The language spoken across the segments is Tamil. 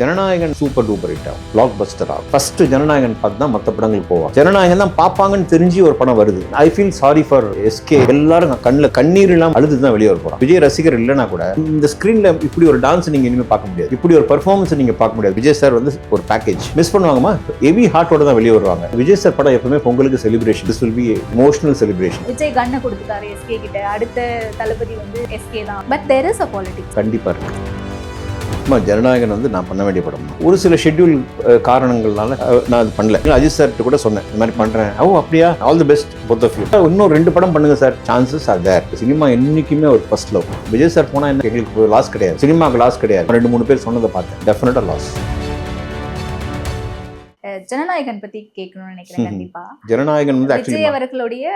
ஜனநாயகன் சூப்பர் டூப்பர் ஹிட் ஆகும். பிளாக் பஸ்டர் ஆகும். ஃபர்ஸ்ட் ஜனநாயகன் பார்த்து தான் மற்ற படங்கள் போவாங்க ஜனநாயகன் தான் பார்ப்பாங்கன்னு தெரிஞ்சு ஒரு படம் வருது. I feel sorry for SK எல்லாரும் கண்ணில் கண்ணீர் இல்லாம அழுது தான் வெளியே வர போறோம் விஜய் ரசிகர் இல்லைனா கூட இந்த ஸ்கிரீன்ல இப்படி ஒரு டான்ஸ் நீங்க இனிமே பார்க்க முடியாது. இப்படி ஒரு பெர்ஃபார்மன்ஸ் நீங்க பார்க்க முடியாது. விஜய் சார் வந்து ஒரு பேக்கேஜ் மிஸ் பண்ணுவாங்கம்மா? ஹெவி ஹார்ட்டோட தான் வெளியே வருவாங்க. விஜய் சார் படம் எப்பவுமே பொங்கலுக்கு celebration this will be emotional celebration Vijay கண்ணை கொடுத்துட்டாரு எஸ்கே கிட்ட. அடுத்த தளபதி வந்து எஸ்கே தான். But there is a politics கண்டிப்பா இருக்கு. ஆத்மா ஜனநாயகன் வந்து நான் பண்ண வேண்டிய படம். ஒரு சில ஷெட்யூல் காரணங்கள்னால நான் அது பண்ணல. அஜித் சார்கிட்ட கூட சொன்னேன் இந்த மாதிரி பண்றேன். ஓ அப்படியா? All the best both of you இன்னும் ரெண்டு படம் பண்ணுங்க sir chances are there cinema என்னைக்குமே ஒரு ஃபர்ஸ்ட் லவ் விஜய் சார் போனா என்ன எங்களுக்கு லாஸ் கிடையாது. சினிமாக்கு லாஸ் கிடையாது. ரெண்டு மூணு பேர் சொன்னதை பார்த்தேன். டெஃபினட்டா லாஸ் ஜனநாயகன் பத்தி கேட்கணும்னு நினைக்கிறேன். கண்டிப்பா. ஜனநாயகன் விஜய் அவர்களுடைய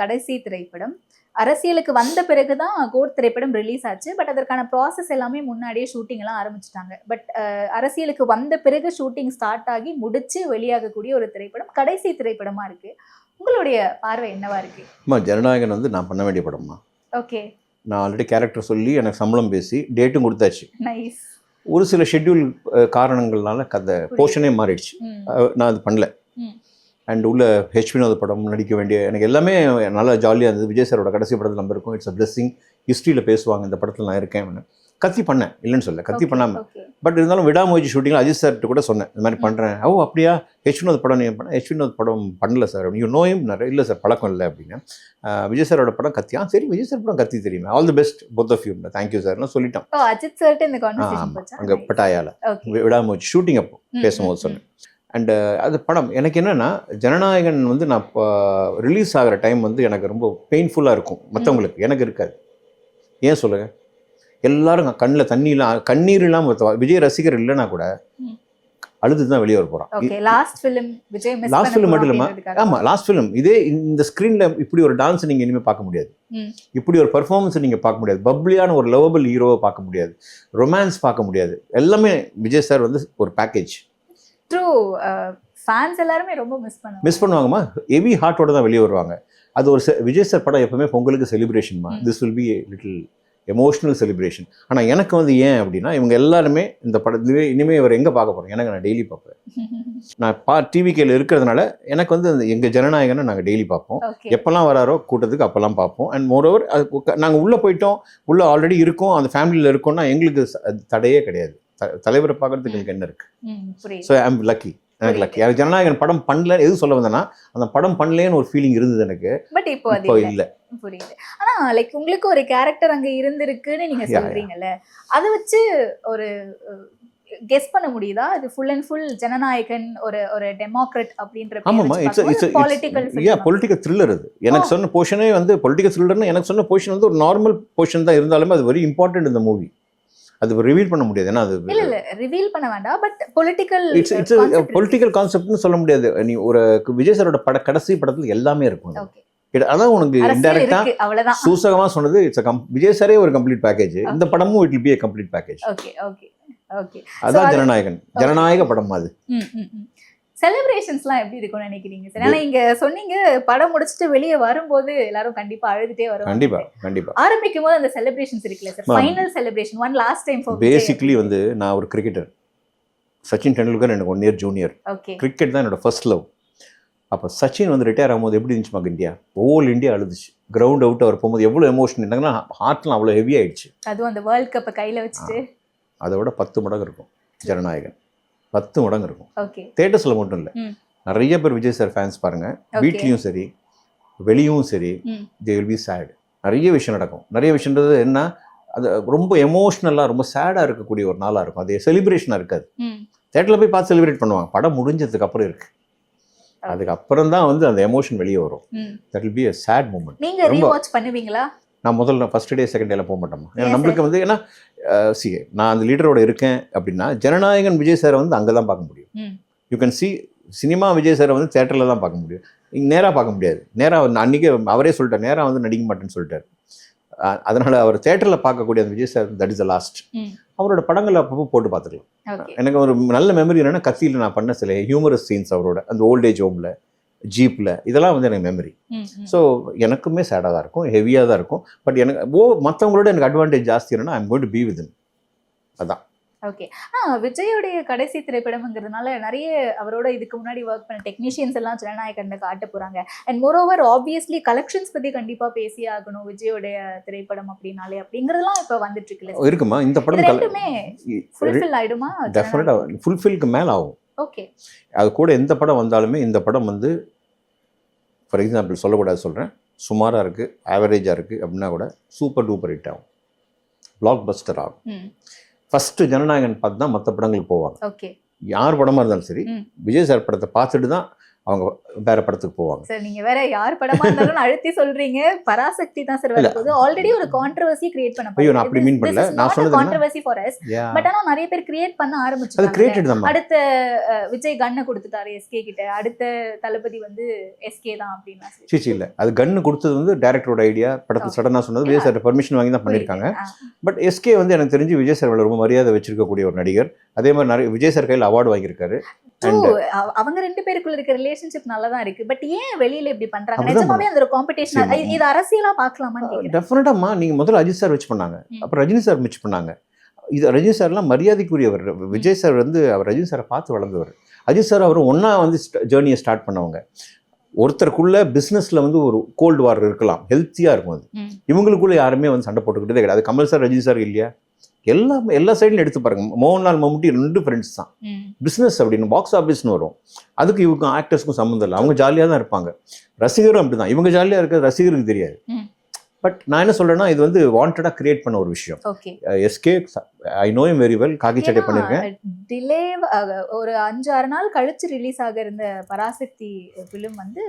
கடைசி திரைப்படம். அரசியலுக்கு வந்த பிறகுதான் கோட் திரைப்படம் ரிலீஸ் ஆச்சு. பட் அதற்கான ப்ராசஸ் எல்லாமே முன்னாடியே ஷூட்டிங் எல்லாம் ஆரம்பிச்சிட்டாங்க. பட் அரசியலுக்கு வந்த பிறகு ஷூட்டிங் ஸ்டார்ட் ஆகி முடிச்சு வெளியாகக்கூடிய ஒரு திரைப்படம். கடைசி திரைப்படமா இருக்கு. உங்களுடைய பார்வை என்னவா இருக்கு? அம்மா ஜனநாயகன் வந்து நான் பண்ண வேண்டிய படம்மா. ஓகே நான் ஆல்ரெடி கேரக்டர் சொல்லி எனக்கு சம்பளம் பேசி டேட்டும் கொடுத்தாச்சு. நைஸ் ஒரு சில ஷெட்யூல் காரணங்கள்னால அந்த போர்ஷனே மாறிடுச்சு. நான் அது பண்ணல. அண்ட் உள்ள ஹெச் வினோத் படம் நடிக்க வேண்டிய எனக்கு எல்லாமே நல்லா ஜாலியாக இருந்தது. விஜய் சாரோட கடைசி படத்தில் நம்ம இருக்கும். இட்ஸ் அ பிளெஸிங் ஹிஸ்ட்ரியில் பேசுவாங்க இந்த படத்தில் நான் இருக்கேன். கத்தி பண்ணேன் இல்லைன்னு சொல்ல கத்தி பண்ணாமல் பட் இருந்தாலும் விடாமுயற்சி ஷூட்டிங்கில் அஜித் சார்கிட்ட கூட சொன்னேன் இந்த மாதிரி பண்ணுறேன் ஓ அப்படியா? ஹெச் வினோத் படம் நீங்கள் பண்ண ஹெச் வினோத் படம் பண்ணல சார் யூ நோயும் இல்லை சார் பழக்கம் இல்லை அப்படின்னு. விஜய் சாரோட படம் கத்தி ஆ சரி விஜய் சார் படம் கத்தி தெரியுமே. All the best both of you thank you சார்னு சொல்லிட்டோம். அஜித் சார்ட்ட இந்த அங்கே பட்டாயால. விடாமுயற்சி ஷூட்டிங் அப்போ பேசும்போது சொன்னேன். அண்டு அது படம் எனக்கு என்னென்னா ஜனநாயகன் வந்து நான் இப்போ ரிலீஸ் ஆகிற டைம் வந்து எனக்கு ரொம்ப பெயின்ஃபுல்லாக இருக்கும். மற்றவங்களுக்கு எனக்கு இருக்காது. ஏன் சொல்லுங்க? எல்லாரும் கண்ணில் தண்ணி இல்லாம கண்ணீர் இல்லாமல் விஜய் ரசிகர் இல்லைனா கூட. அழுது தான் வெளியே வர போகிறான் லாஸ்ட் ஃபிலிம் லாஸ்ட் ஃபிலிம் மட்டும் இல்லைம்மா ஆமாம் லாஸ்ட் ஃபிலிம் இதே இந்த ஸ்க்ரீனில் இப்படி ஒரு டான்ஸ் நீங்கள் இனிமேல் பார்க்க முடியாது. இப்படி ஒரு பெர்ஃபார்மன்ஸ் நீங்கள் பார்க்க முடியாது. பப்ளியான ஒரு லவபிள் ஹீரோவை பார்க்க முடியாது. ரொமான்ஸ் பார்க்க முடியாது. எல்லாமே விஜய் சார் வந்து ஒரு பேக்கேஜ் ட்ரூ ஃபேன்ஸ் எல்லாருமே ரொம்ப மிஸ் பண்ணுவாங்க. மிஸ் பண்ணுவாங்கம்மா. ஹெவி ஹார்ட்டோட தான் வெளியே வருவாங்க. அது ஒரு விஜய் சார் படம் எப்பவுமே பொங்கலுக்கு செலிப்ரேஷன்மா. This will be little emotional celebration ஆனால் எனக்கு வந்து ஏன் அப்படின்னா இவங்க எல்லாருமே இந்த படத்துலேயே இனிமேல் இவர் எங்கே பார்க்க போகிறோம் எனக்கு நான் டெய்லி பார்ப்பேன். நான் பா டிவிக்கையில் இருக்கிறதுனால எனக்கு வந்து அந்த எங்கள் ஜனநாயகனை நாங்கள் டெய்லி பார்ப்போம். எப்போல்லாம் வராரோ கூட்டத்துக்கு அப்போல்லாம் பார்ப்போம். அண்ட் மோரோவர் அது நாங்கள் உள்ளே போயிட்டோம். உள்ளே ஆல்ரெடி இருக்கோம். அந்த ஃபேமிலியில் இருக்கோம்னா எங்களுக்கு தடையே கிடையாது. த- தலைவரை பார்க்கறதுக்கு எனக்கு என்ன இருக்குது ஸோ ஐம் லக்கி எனக்கு எனக்கு ஜனநாயகன் படம் பண்ணல எது சொல்ல வந்தேன்னா அந்த படம் பண்ணலேன்னு ஒரு ஃபீலிங் இருந்தது எனக்கு. பட் இப்போ அது இப்போ இல்ல. புரியுது. ஆனா லைக் உங்களுக்கு ஒரு கேரக்டர் அங்க இருந்திருக்குன்னு நீங்க. சொல்றீங்கல்ல அதை வச்சு ஒரு கெஸ் பண்ண முடியுதா? இது ஃபுல் அண்ட் ஃபுல் ஜனநாயகன் ஒரு ஒரு டெமோக்ரட் அப்படின்ற ஆமாம்மா it's it's political a political thriller அது. எனக்கு சொன்ன போர்ஷனே வந்து பொலிட்டிக்கல் த்ரில்லர்னு எனக்கு சொன்ன போர்ஷன் வந்து ஒரு நார்மல் போர்ஷன் தான் இருந்தாலுமே அது வெரி இம்பார்ட்டன்ட் இந்த மூவி அது ரிவீல் பண்ண முடியாது. ஏன்னா அது இல்ல இல்ல. ரிவீல் பண்ண வேண்டாம். But political it's it's political கான்செப்ட்னு சொல்ல முடியாது. நீ ஒரு விஜய் சாரோட பட கடைசி படத்துல எல்லாமே இருக்கும் அதான் உனக்கு இன்டெரக்டா சூசகமா சொன்னது இட்ஸ் விஜய் சாரே ஒரு கம்ப்ளீட் பேக்கேஜ் இந்த படமும் it be a complete package okay okay okay அதான் அது- ஜனநாயகன். ஜனநாயக படம் அது. செலிப்ரேஷன்ஸ்லாம் எப்படி இருக்கும்னு நினைக்கிறீங்க? சார் ஏன்னா இங்க சொன்னீங்க படம் முடிச்சுட்டு வெளியே வரும்போது எல்லாரும் கண்டிப்பா அழுதுட்டே வரும் கண்டிப்பா கண்டிப்பா. ஆரம்பிக்கும் போது அந்த செலிப்ரேஷன்ஸ் இருக்குல்ல sir. Final celebration one last time for basically வந்து நான் ஒரு கிரிக்கெட்டர் சச்சின் டெண்டுல்கர் எனக்கு one year junior okay cricket தான் என்னோட ஃபர்ஸ்ட் லவ் அப்போ சச்சின் வந்து ரிட்டையர் ஆகும்போது எப்படி இருந்துச்சு மக இந்தியா? ஹோல் இந்தியா அழுதுச்சு. கிரவுண்ட் அவுட் அவர் போகும்போது எவ்வளோ எமோஷன் இருந்தாங்கன்னா ஹார்ட்லாம் அவ்வளோ ஹெவி ஆயிடுச்சு. அதுவும் அந்த வேர்ல்ட் கப்பை கையில வச்சுட்டு. அதை விட பத்து மடங்கு இருக்கும் ஜனநாயகன். பத்து மடங்கு இருக்கும். தேட்டர்ஸில் மட்டும் இல்லை. நிறைய பேர் விஜய் சார் ஃபேன்ஸ் பாருங்க. வீட்லேயும் சரி வெளியும் சரி. தே வில் பி சேட் நிறைய விஷயம் நடக்கும். நிறைய விஷயன்றது என்ன? அது ரொம்ப எமோஷ்னலாக ரொம்ப சேடாக இருக்கக்கூடிய ஒரு நாளாக இருக்கும். அது செலிப்ரேஷனாக இருக்காது. தேட்டரில் போய் பார்த்து செலிப்ரேட் பண்ணுவாங்க. படம் முடிஞ்சதுக்கு அப்புறம் இருக்கு. அதுக்கப்புறம் தான் வந்து அந்த எமோஷன் வெளியே வரும். That will be a sad moment நீங்க ரொம்ப- ரீவாட்ச் பண்ணுவீங்களா? நான் முதல்ல ஃபர்ஸ்ட் டே செகண்ட் டேல போக மாட்டோமா ஏன்னா நம்மளுக்கு வந்து ஏன்னா சி நான் அந்த லீடரோட இருக்கேன் அப்படின்னா ஜனநாயகன் விஜய் சாரை வந்து அங்கே தான் பார்க்க முடியும். You can see cinema Vijay சாரை வந்து தேட்டரில் தான் பார்க்க முடியும். இங்கே நேராக பார்க்க முடியாது. நேராக அன்றைக்கே அவரே சொல்லிட்டார் நேராக வந்து நடிக்க மாட்டேன்னு சொல்லிட்டார். அதனால அவர் தேட்டரில் பார்க்கக்கூடிய அந்த Vijay sir that is the last. அவரோட படங்கள் அப்பப்போ போட்டு பார்த்துக்கலாம். எனக்கு ஒரு நல்ல மெமரி என்னன்னா கத்தியில் நான் பண்ண சில ஹியூமரஸ் சீன்ஸ் அவரோட அந்த ஓல்டேஜ் ஹோமில் ஜீப்பில் இதெல்லாம் வந்து எனக்கு மெமரி. ஸோ எனக்குமே சேடாக தான் இருக்கும் ஹெவியாக தான் இருக்கும். பட் எனக்கு ஓ மற்றவங்களோட எனக்கு அட்வான்டேஜ் ஜாஸ்தி என்னன்னா I'm going to be with அதான். ஓகே ஆ விஜயோடைய கடைசி திரைப்படம்ங்கிறதுனால நிறைய அவரோட இதுக்கு முன்னாடி ஒர்க் பண்ண டெக்னீஷியன்ஸ் எல்லாம் ஜனநாயகன்ல காட்ட போறாங்க. அண்ட் மோரோவர் ஆப்வியஸ்லி கலெக்ஷன்ஸ் பத்தி கண்டிப்பா பேசி ஆகணும் விஜயோடைய திரைப்படம் அப்படின்னாலே அப்படிங்கறதெல்லாம் இப்ப வந்துட்டு இருக்குல்ல இருக்குமா? இந்த படம் ரெண்டுமே ஃபுல்ஃபில் ஆயிடுமா டெஃபினட்டாக ஃபுல்ஃபில்க்கு மேலே ஆகும் ஓகே அது கூட எந்த படம் வந்தாலுமே இந்த படம் வந்து ஃபார் எக்ஸாம்பிள் சொல்லக்கூடாது சொல்கிறேன் சுமாராக இருக்குது ஆவரேஜாக இருக்குது அப்படின்னா கூட சூப்பர் டூப்பர் ஹிட் ஆகும். பிளாக் பஸ்டர் ஆகும் ஃபஸ்ட்டு ஜனநாயகன் பார்த்து தான் மற்ற படங்களுக்கு போவாங்க. ஓகே யார் படமாக இருந்தாலும் சரி. விஜய் சார் படத்தை பார்த்துட்டு தான் அவங்க வேற படத்துக்கு போவாங்க. சார் நீங்க வேற யார் படமா இருந்தாலும் அழுத்தி சொல்றீங்க. பராசக்தி தான் சார் வரப்போகுது ஆல்ரெடி ஒரு கான்ட்ரவர்சி கிரியேட் பண்ண ஐயோ, நான் அப்படி mean பண்ணல. நான் சொன்னது என்ன? கான்ட்ரவர்சி ஃபார் அஸ் பட் ஆனா நிறைய பேர் கிரியேட் பண்ண அது ஆரம்பிச்சிட்டாங்க கிரியேட்டட் தான் அடுத்த விஜய் கண்ணை கொடுத்துட்டாரு எஸ்கே கிட்ட. அடுத்த தளபதி வந்து எஸ்கே தான் அப்படின்னு சொல்லி. சீச்சி இல்லை. அது கன்னு கொடுத்தது வந்து டேரக்டரோட ஐடியா படத்தை சடனாக சொன்னது. விஜய் சார் பர்மிஷன் வாங்கி தான் பண்ணியிருக்காங்க. பட் எஸ்கே வந்து எனக்கு தெரிஞ்சு விஜய் சார் ரொம்ப மரியாதை வச்சிருக்கக்கூடிய ஒரு நடிகர். அதே மாதிரி நிறைய விஜய் சார் கையில் அவார்டு வாங்கியிருக்காரு. அவங்க ரெண்டு பேருக்குள்ள இருக்க ரிலேஷன்ஷிப் நல்லா தான் இருக்கு. பட் ஏன் வெளியில இப்படி பண்றாங்க? நிஜமாவே அந்த ஒரு காம்படிஷன். இது அரசியலா கேக்குறேன். டெஃபினட்டாமா நீங்கள் முதல்ல அஜித் சார் வச்சு பண்ணாங்க. அப்புறம் ரஜினி சார் மிச் பண்ணாங்க. இது ரஜினி சார்லாம் மரியாதைக்குரியவர். விஜய் சார் வந்து அவர் ரஜினி சாரை பார்த்து வளர்ந்தவர். அஜித் சார் அவர் ஒன்றா வந்து ஜேர்னியை ஸ்டார்ட் பண்ணவங்க. ஒருத்தருக்குள்ள பிஸ்னஸில் வந்து ஒரு கோல்டு வார் இருக்கலாம். ஹெல்த்தியாக இருக்கும் அது. இவங்களுக்குள்ள யாருமே வந்து சண்டை போட்டுக்கிட்டதே கிடையாது. கமல் சார் ரஜினி சார் இல்லையா? எல்லா எல்லா சைட்லையும் எடுத்து பாருங்க. மோகன்லால் மம்முட்டி ரெண்டு ஃப்ரெண்ட்ஸ் தான். பிஸ்னஸ் அப்படின்னு பாக்ஸ் ஆஃபீஸ்னு வரும். அதுக்கு இவங்க ஆக்டர்ஸ்க்கும் சம்மந்தம் இல்லை. அவங்க ஜாலியாக தான் இருப்பாங்க. ரசிகரும் அப்படி தான் இவங்க ஜாலியாக இருக்கிறது ரசிகருக்கு தெரியாது. பட் நான் என்ன சொல்றேன்னா இது வந்து வாண்டடாக கிரியேட் பண்ண ஒரு விஷயம். SK I know him very well Kaakki Sattai பண்ணியிருக்கேன் டிலே ஒரு அஞ்சு ஆறு நாள் கழிச்சு ரிலீஸ் ஆக இருந்த பராசக்தி ஃபிலிம் வந்து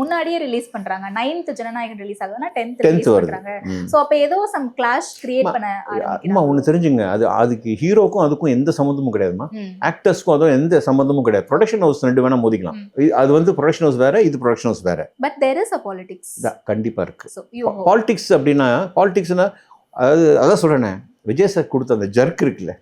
முன்னாடியே ரிலீஸ் பண்றாங்க. நைன்த் ஜனநாயகன் ரிலீஸ் ஆகுதுன்னா டென்த் டென்த் வருது. சோ அப்ப ஏதோ சம் கிளாஷ் கிரியேட் பண்ண ஆரம்பிக்கிறாங்க. ஒன்று தெரிஞ்சுங்க. அது அதுக்கு ஹீரோக்கும் அதுக்கும் எந்த சம்மந்தமும் கிடையாதுமா. ஆக்டர்ஸ்க்கும் அதுவும் எந்த சம்மந்தமும் கிடையாது. ப்ரொடக்ஷன் ஹவுஸ் ரெண்டு வேணா மோதிக்கலாம். அது வந்து ப்ரொடக்ஷன் ஹவுஸ் வேற இது ப்ரொடக்ஷன் ஹவுஸ் வேற. But there is a politics கண்டிப்பா இருக்கு. ஸோ பாலிடிக்ஸ் அப்படின்னா பாலிடிக்ஸ்னா அதாவது அதான் சொல்றேனே. விஜய் சார் கொடுத்த அந்த ஜர்க் இருக்குல்ல.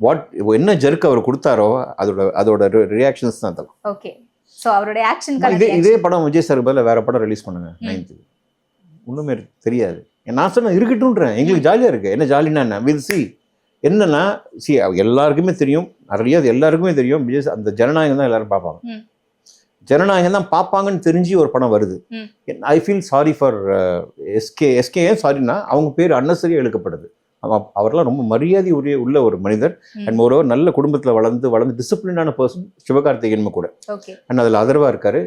வாட் என்ன ஜர்க் அவர் கொடுத்தாரோ அதோட அதோட ரியாக்ஷன்ஸ் தான் அதெல்லாம் ஓகே ஸோ அவருடைய ஆக்ஷன் இதே இதே படம் விஜய் சார் பதில் வேற படம் ரிலீஸ் பண்ணுங்க நைன்த்துக்கு ஒன்றுமே தெரியாது. நான் சொன்னேன் இருக்கட்டும்ன்றேன். எங்களுக்கு ஜாலியாக இருக்கு. என்ன ஜாலினா என்ன? வில் சி என்னன்னா சி எல்லாருக்குமே தெரியும். நிறைய அது எல்லாருக்குமே தெரியும். விஜய் அந்த ஜனநாயகம் தான் எல்லாரும் பார்ப்பாங்க. ஜனநாயகம் தான் பார்ப்பாங்கன்னு தெரிஞ்சு ஒரு படம் வருது. I feel sorry for SK SK ஏன் சாரின்னா அவங்க பேர் அன்னசரியாக இழுக்கப்படுது அவ- அவரெல்லாம் ரொம்ப மரியாதை உரிய உள்ள ஒரு மனிதர். அண்ட் ஒரு நல்ல குடும்பத்தில் வளர்ந்து வளர்ந்து டிசிப்ளினான பர்சன் சிவகார்த்திகேயன் கூட. அண்ட் அதில் அதர்வா இருக்காரு.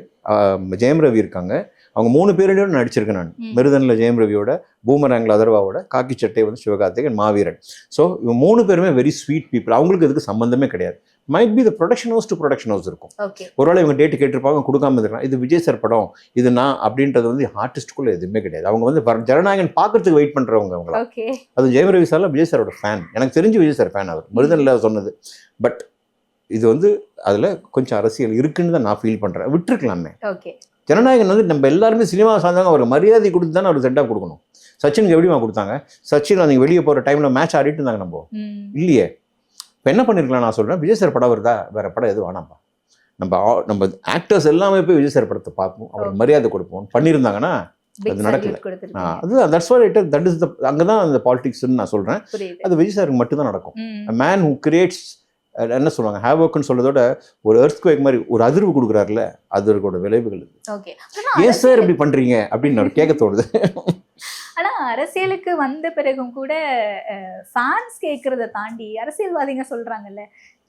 ஜெயம் ரவி இருக்காங்க. அவங்க மூணு பேரோட நடிச்சிருக்கேன் நான். மிருதனில் ஜெயம் ரவியோட பூமராங்கில் அதர்வாவோட காக்கி சட்டை வந்து சிவகார்த்திகேயன் மாவீரன். ஸோ இவங்க மூணு பேருமே வெரி ஸ்வீட் பீப்புள் அவங்களுக்கு இதுக்கு சம்மந்தமே கிடையாது. Might be the production house to production house இருக்கும். ஒருவேளை இவங்க டேட்டு கேட்டிருப்பாங்க கொடுக்காம இருக்கலாம் இது விஜய் சார் படம். இது நான் அப்படின்றது வந்து ஆர்டிஸ்ட்டுக்குள்ள எதுவுமே கிடையாது. அவங்க வந்து ஜனநாயகன் பார்க்கறதுக்கு வெயிட் பண்ணுறவங்க அவங்கள. அது ஜெயம் ரவி சார்லாம் விஜய் சாரோட ஃபேன் எனக்கு தெரிஞ்சு விஜய் சார் ஃபேன் அவர். மிருதனில் சொன்னது. பட் இது வந்து அதில் கொஞ்சம் அரசியல் இருக்குன்னு தான் நான் ஃபீல் பண்ணுறேன் விட்டுருக்கலாமே. ஜனநாயகன் வந்து நம்ம எல்லாருமே சினிமா சார்ந்தவங்க. அவருக்கு மரியாதை கொடுத்து தானே அவர் செட்டாக கொடுக்கணும். சச்சினுக்கு எப்படிமா கொடுத்தாங்க? சச்சின் நீங்கள் வெளியே போகிற டைமில் மேட்ச் ஆடிட்டு இருந்தாங்க நம்ம. இல்லையே. இப்போ என்ன பண்ணிருக்கலாம் நான் சொல்கிறேன் விஜய் சார் படம் வருதா? வேற படம் எதுவும் வேணாம்ப்பா நம்ம நம்ம ஆக்டர்ஸ் எல்லாமே போய் விஜய் சார் படத்தை பார்ப்போம். அவருக்கு மரியாதை கொடுப்போம். பண்ணியிருந்தாங்கன்னா அது நடக்கல. அது that's what it that is the அங்கே தான் அந்த பாலிடிக்ஸ்னு நான் சொல்கிறேன் அது விஜய் சாருக்கு மட்டும்தான் நடக்கும். மேன் ஹூ கிரியேட்ஸ் என்ன சொல்லுவாங்க? ஹேவோக்குன்னு சொல்றதோட ஒரு எர்த்குவேக் மாதிரி ஒரு அதிர்வு கொடுக்குறாருல அதற்கோட விளைவுகள் ஏன் சார் இப்படி பண்றீங்க? அப்படின்னு கேட்க தோணுது. ஆனா அரசியலுக்கு வந்த பிறகும் கூட ஃபேன்ஸ் கேக்குறத தாண்டி அரசியல்வாதிங்க சொல்றாங்கல்ல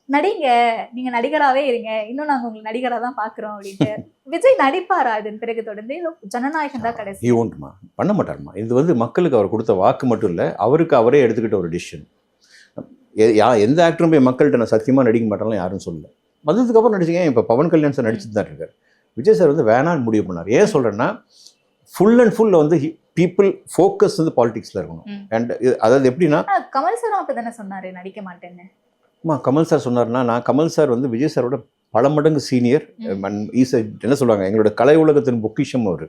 நடிங்க நீங்க நடிகராவே இருங்க. இன்னும் நாங்க உங்களை நடிகரா தான் பாக்குறோம் அப்படின்ட்டு. விஜய் நடிப்பாரா இதன் பிறகு தொடர்ந்து? ஜனநாயகம் தான் கடைசி. ஒன்றுமா பண்ண மாட்டாருமா. இது வந்து மக்களுக்கு அவர் கொடுத்த வாக்கு மட்டும் இல்லை அவருக்கு அவரே எடுத்துக்கிட்ட ஒரு டிசிஷன் யா எந்த ஆக்டரும் போய் மக்கள்கிட்ட நான் சத்தியமாக நடிக்க மாட்டேன்லாம் யாரும் சொல்லல. வந்ததுக்கு அப்புறம் நடிச்சிங்க இப்போ பவன் கல்யாண் சார் நடிச்சுட்டு தான் இருக்காரு. விஜய் சார் வந்து வேணான்னு முடிவு பண்ணார். ஏன் சொல்கிறேன்னா ஃபுல் அண்ட் ஃபுல்ல வந்து பீப்புள் ஃபோக்கஸ் வந்து பாலிடிக்ஸில் இருக்கணும். அண்ட் அதாவது எப்படின்னா கமல் சாரும் அப்பதானே சொன்னாரு நடிக்க மாட்டேன்னு? அம்மா கமல் சார் சொன்னார்னா நான் கமல் சார் வந்து விஜய் சாரோட பல மடங்கு சீனியர். ஈஸ் என்ன சொல்லுவாங்க எங்களோட கலை உலகத்தின் பொக்கிஷம் அவர்.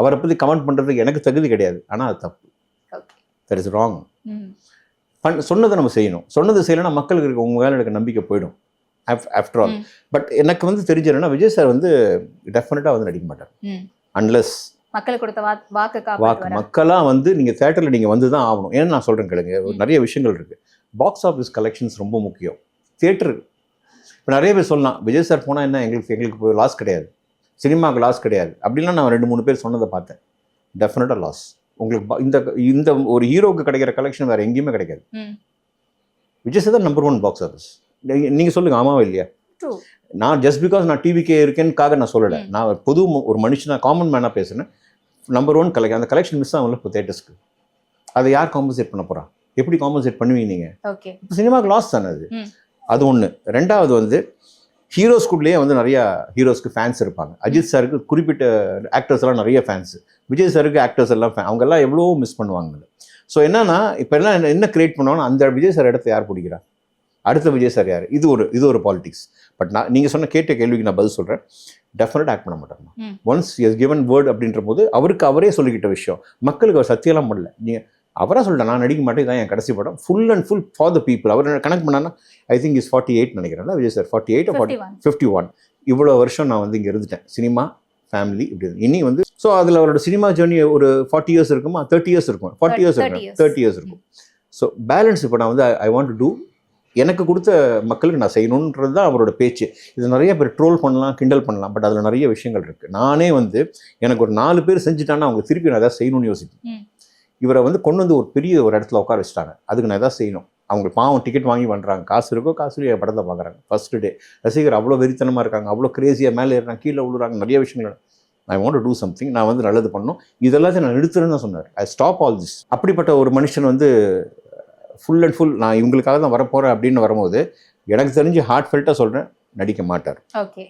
அவரை பற்றி கமெண்ட் பண்ணுறதுக்கு எனக்கு தகுதி கிடையாது. ஆனால் அது தப்பு. தட் இஸ் ராங் பண் சொன்னதை நம்ம செய்யணும். சொன்னது செய்யலைன்னா மக்களுக்கு இருக்க உங்க மேலே இருக்க நம்பிக்கை போயிடும். After all. பட் எனக்கு வந்து தெரிஞ்சதுன்னா விஜய் சார் வந்து டெஃபினட்டாக வந்து நடிக்க மாட்டார். அன்லெஸ் மக்களுக்கு கொடுத்த வாக்கு வாக்கு மக்களாக வந்து நீங்கள் தேட்டரில் நீங்கள் வந்து தான் ஆகணும். ஏன்னு நான் சொல்கிறேன் கேளுங்க. நிறைய விஷயங்கள் இருக்குது பாக்ஸ் ஆஃபீஸ் கலெக்ஷன்ஸ் ரொம்ப முக்கியம். தியேட்டர் இப்போ நிறைய பேர் சொல்லலாம் விஜய் சார் போனால் என்ன? எங்களுக்கு எங்களுக்கு லாஸ் கிடையாது. சினிமாவுக்கு லாஸ் கிடையாது. அப்படிலாம் நான் ரெண்டு மூணு பேர் சொன்னதை பார்த்தேன். டெஃபினட்டாக லாஸ் உங்களுக்கு இந்த இந்த ஒரு ஹீரோக்கு கிடைக்கிற கலெக்ஷன் வேறு எங்கேயுமே கிடைக்காது. விஜய் சார் தான் நம்பர் ஒன் பாக்ஸ் ஆஃபீஸ் நீங்கள் சொல்லுங்கள் ஆமாவா இல்லையா. நான் ஜஸ்ட் பிகாஸ் நான் டிவிக்கே இருக்கேன்னுக்காக நான் சொல்லலை. நான் பொது ஒரு மனுஷனா காமன் மேனாக பேசுனேன் நம்பர் ஒன் கலெக்ஷன் அந்த கலெக்ஷன் மிஸ் ஆகல இப்போ தேட்டர்ஸ்க்கு அதை யார் காம்பன்சேட் பண்ண போறா? எப்படி காம்பன்சேட் பண்ணுவீங்க நீங்கள் சினிமாவுக்கு லாஸ் தானே அது. அது ஒன்று ரெண்டாவது வந்து ஹீரோஸ்குள்ளேயே வந்து நிறையா ஹீரோஸ்க்கு ஃபேன்ஸ் இருப்பாங்க. அஜித் சாருக்கு குறிப்பிட்ட ஆக்டர்ஸ் எல்லாம் நிறைய ஃபேன்ஸ் விஜய் சாருக்கு ஆக்டர்ஸ் எல்லாம். அவங்க எல்லாம் எவ்வளோ மிஸ் பண்ணுவாங்க. ஸோ என்னன்னா இப்போ எல்லாம் என்ன- என்ன கிரியேட் பண்ணுவாங்கன்னா அந்த விஜய் சார் இடத்த யார் பிடிக்கிறா? அடுத்த விஜய் சார் யார்? இது ஒரு இது ஒரு பாலிடிக்ஸ் பட் நான் நீங்கள் சொன்ன கேட்ட கேள்விக்கு நான் பதில் சொல்கிறேன் டெஃபினட் ஆக்ட் பண்ண மாட்டாங்க ம். ஒன்ஸ் எஸ் கிவன் வேர்ட் அப்படின்ற போது அவருக்கு அவரே சொல்லிக்கிட்ட விஷயம். மக்களுக்கு அவர் சத்தியெல்லாம் பண்ணல. நீங்கள் அவராக சொல்லிட்டேன் நான் நடிக்க மாட்டேன் இதான் என் கடைசி படம். Full and full for the people our connect பண்ணானா I think is forty eight நினைக்கிறேன் Vijay sir forty eight forty 51 fifty one இவ்வளோ வருஷம் நான் வந்து இங்கே இருந்துட்டேன். சினிமா ஃபேமிலி இப்படி. இனி வந்து ஸோ அதில் அவரோட சினிமா ஜேர்னி ஒரு ஃபார்ட்டி இயர்ஸ் இருக்குமா? தேர்ட்டி இயர்ஸ் இருக்கும்? ஃபார்ட்டி இயர்ஸ் 30 இருக்கும். தேர்ட்டி இயர்ஸ் இருக்கும். ஸோ பேலன்ஸ் இப்போ நான் வந்து ஐ வாண்ட் டு டூ எனக்கு கொடுத்த மக்களுக்கு நான் செய்யணுன்றது தான் அவரோட பேச்சு. இது நிறைய பேர் ட்ரோல் பண்ணலாம் கிண்டல் பண்ணலாம் பட் அதில் நிறைய விஷயங்கள் இருக்குது நானே வந்து எனக்கு ஒரு நாலு பேர் செஞ்சுட்டான்னா அவங்க திருப்பி நான் எதாவது செய்யணும்னு யோசிப்பேன். இவரை வந்து கொண்டு வந்து ஒரு பெரிய ஒரு இடத்துல உட்கார வச்சுட்டாங்க. அதுக்கு நான் எதாவது செய்யணும். அவங்க பாவம் டிக்கெட் வாங்கி பண்ணுறாங்க காசு இருக்கோ காசு இல்லையோ படத்தை பார்க்குறாங்க. ஃபர்ஸ்ட் டே ரசிகர் அவ்வளோ வெறித்தனமாக இருக்காங்க. அவ்வளோ கிரேசியாக மேலே ஏறாங்க கீழே விழுறாங்க நிறைய விஷயங்கள் ஐ வாண்ட் டூ சம்திங் நான் வந்து நல்லது பண்ணணும். இதெல்லாத்தையும் நான் நிறுத்துறேன்னு தான் சொன்னார். ஐ ஸ்டாப் ஆல் திஸ் அப்படிப்பட்ட ஒரு மனுஷன் வந்து ஃபுல் அண்ட் ஃபுல் நான் இவங்களுக்காக தான் வரப்போகிறேன் அப்படின்னு வரும்போது எனக்கு தெரிஞ்சு ஹார்ட் ஃபெல்ட்டாக சொல்கிறேன் நடிக்க மாட்டார் ஓகே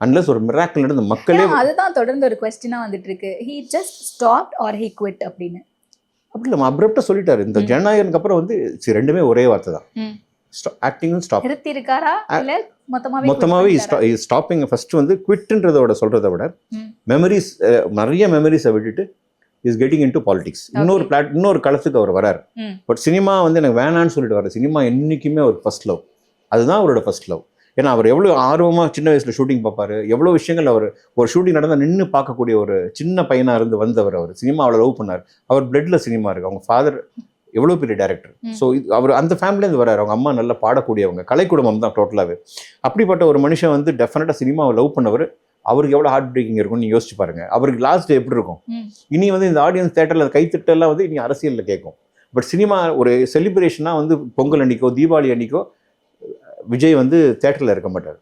அன்லஸ் ஒரு மிராக்கிள் நடந்து மக்களே அதுதான் தொடர்ந்து ஒரு கொஸ்டினா வந்துட்டு இருக்கு he just stop or he quit அப்படின்னு அப்படி இல்லை அப்ரப்டாக சொல்லிட்டாரு இந்த. ஜனநாயகனுக்கு அப்புறம் வந்து ரெண்டுமே ஒரே வார்த்தை தான். ஆக்டிங்கும் ஸ்டாப் நிறுத்தி இருக்காரா இல்ல மொத்தமாகவே பண்ணிட்டாரா? ஸ்டாப்பிங் ஃபர்ஸ்ட் வந்து குவிட்ன்றதோட சொல்கிறத விட. மெமரிஸ் நிறைய மெமரிஸை விட்டுட்டு is getting in to politics இன்னொரு. பிளாட் இன்னொரு களத்துக்கு அவர் வரார். பட் சினிமா வந்து எனக்கு வேணான்னு சொல்லிட்டு வர சினிமா என்றைக்குமே ஒரு ஃபர்ஸ்ட் லவ் அதுதான் அவரோட ஃபர்ஸ்ட் லவ் ஏன்னா அவர் எவ்வளோ ஆர்வமாக சின்ன வயசில் ஷூட்டிங் பார்ப்பாரு எவ்வளோ விஷயங்கள் அவர் ஒரு ஷூட்டிங் நடந்தால் நின்று பார்க்கக்கூடிய ஒரு சின்ன பையனாக இருந்து வந்தவர் அவர். சினிமா அவ்வளோ லவ் பண்ணார். அவர் பிளட்ல சினிமா இருக்கு. அவங்க ஃபாதர் எவ்வளோ பெரிய டேரக்டர். ஸோ இது அவர் அந்த ஃபேமிலியிலேருந்து வராரு அவங்க அம்மா நல்லா பாடக்கூடியவங்க. கலை குடும்பம் தான் டோட்டலாகவே அப்படிப்பட்ட ஒரு மனுஷன் வந்து டெஃபினட்டாக சினிமாவை லவ் பண்ணவர். அவருக்கு எவ்வளோ ஹார்ட் பிரேக்கிங் இருக்கும்னு யோசிச்சு பாருங்க. அவருக்கு லாஸ்ட் எப்படி இருக்கும். இனி வந்து இந்த ஆடியன்ஸ் தேட்டரில் கைத்தட்டெல்லாம் வந்து இனி அரசியலில் கேட்கும். பட் சினிமா ஒரு செலிப்ரேஷனாக வந்து பொங்கல் அன்னைக்கோ தீபாவளி அன்னைக்கோ விஜய் வந்து தேட்டரில் இருக்க மாட்டார்.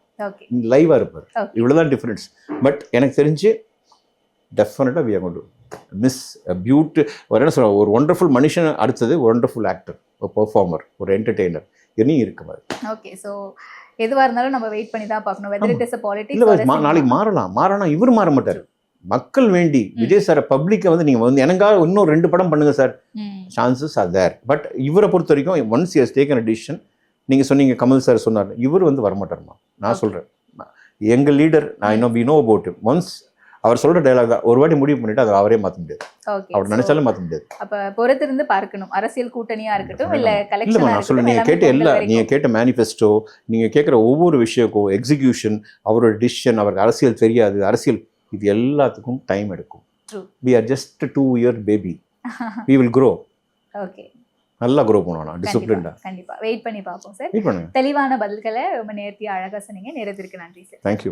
லைவாக இருப்பார். இவ்வளோதான் டிஃப்ரென்ஸ் பட் எனக்கு தெரிஞ்சு டெஃபினட்டாக வி கொண்டு மிஸ் பியூட்டி ஒரு என்ன சொல்ற ஒரு ஒண்டர்ஃபுல் மனுஷன் அடுத்தது ஒண்டர்ஃபுல் ஆக்டர் ஒரு பெர்ஃபார்மர் ஒரு என்டர்டெய்னர் இனியும் இருக்கு மாதிரி. ஓகே சோ எதுவா இருந்தாலும் நம்ம வெயிட் பண்ணி தான் பார்க்கணும். வெதர் இட் இஸ் அ இல்லை பாலிடிக்ஸ் நாளைக்கு மாறலாம். மாறனா இவர் மாற மாட்டார். மக்கள் வேண்டி விஜய் சாரை பப்ளிக்கை வந்து நீங்கள் வந்து எனக்காக இன்னும் ரெண்டு படம் பண்ணுங்க sir chances are there but இவரை பொறுத்த வரைக்கும் once years taken a decision நீங்கள் சொன்னீங்க கமல் சார் சொன்னார் இவர் வந்து வரமாட்டார்மா? நான். சொல்கிறேன் எங்கள் லீடர் நான் இன்னும் வி நோ அபவுட் ஒன்ஸ் அவர் சொல்கிற டைலாக் தான் ஒரு வாட்டி முடிவு பண்ணிட்டு அதை அவரே மாற்ற முடியாது. அவர் நினைச்சாலும் மாற்ற முடியாது. அப்ப பொறுத்திருந்து பார்க்கணும். அரசியல் கூட்டணியா இருக்கட்டும் இல்ல கலெக்ஷனா நான் சொல்ல எல்லாமே கேட்ட எல்லா வரைக்கும். கேட்ட மேனிஃபெஸ்டோ நீங்கள் கேட்குற ஒவ்வொரு விஷயக்கும் எக்ஸிக்யூஷன் அவரோட டிசிஷன் அவருக்கு அரசியல் தெரியாது. அரசியல் இது எல்லாத்துக்கும் டைம் எடுக்கும். We are just two year baby we will grow. Okay நல்லா க்ரோ பண்ணுவோம் நான் கண்டிப்பா. வெயிட் பண்ணி பார்ப்போம் சார் தெளிவான பதில்களை ரொம்ப நேர்த்தியா அழகா சொன்னீங்க. நேரத்திற்கு நன்றி சார் தேங்க்யூ